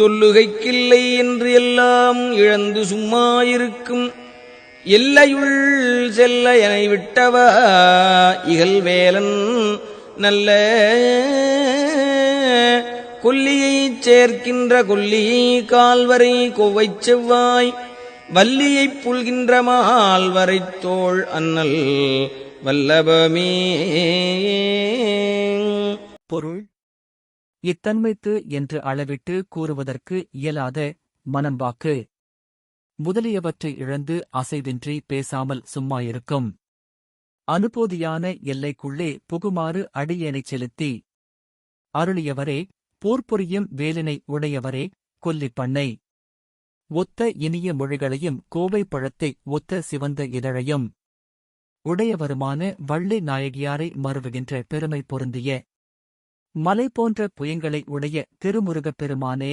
சொல்லுகைக்கில்லை என்று எல்லாம் இழந்து சும்மா இருக்கும் எல்லையுள் செல்ல என விட்டவா இகழ்வேலன் நல்ல கொல்லியைச் சேர்க்கின்ற கொல்லியை கால்வரை கொவ்வைச் செவ்வாய் வல்லியைப் புல்கின்ற மால்வரை தோள் அன்னல் வல்லபமே. பொருள் இத்தன்மைத்து என்று அளவிட்டு கூறுவதற்கு இயலாத மனம்பாக்கு முதலியவற்றை இழந்து அசைவின்றி பேசாமல் சும்மா இருக்கும் அனுபூதியான எல்லைக்குள்ளே புகுமாறு அடியேனைச் செலுத்தி. அருளியவரே போர்புரியும் வேலினை உடையவரே கொல்லிப்பண்ணை ஒத்த இனிய மொழிகளையும் கோவை பழத்தை ஒத்த சிவந்த இதழையும். உடையவருமான வள்ளி நாயகியாரை மறுவுகின்ற பெருமை பொருந்திய மலை போன்ற புயங்களை உடைய திருமுருகப் பெருமானே